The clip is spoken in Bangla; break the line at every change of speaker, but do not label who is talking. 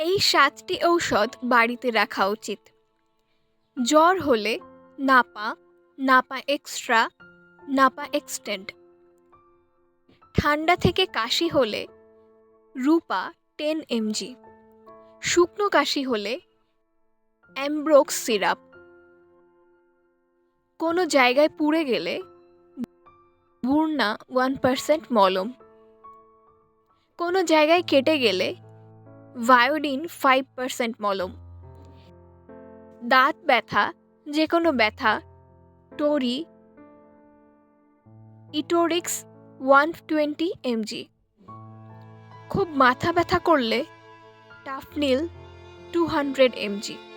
এই সাতটি ঔষধ বাড়িতে রাখা উচিত। জ্বর হলে নাপা নাপা এক্সট্রা, নাপা এক্সটেন্ড। ঠান্ডা থেকে কাশি হলে রূপা টেন এমজি। শুকনো কাশি হলে অ্যামব্রোক্স সিরাপ। কোনো জায়গায় পুড়ে গেলে বুর্না ওয়ান পার্সেন্ট মলম। কোনো জায়গায় কেটে গেলে ভায়োডিন ফাইভ পার্সেন্ট মলম। দাঁত ব্যথা যে কোনো ব্যথা, টোরি, ইটোরিক্স ওয়ান টোয়েন্টি এমজি খুব মাথা ব্যথা করলে টাফনিল টু হান্ড্রেড এমজি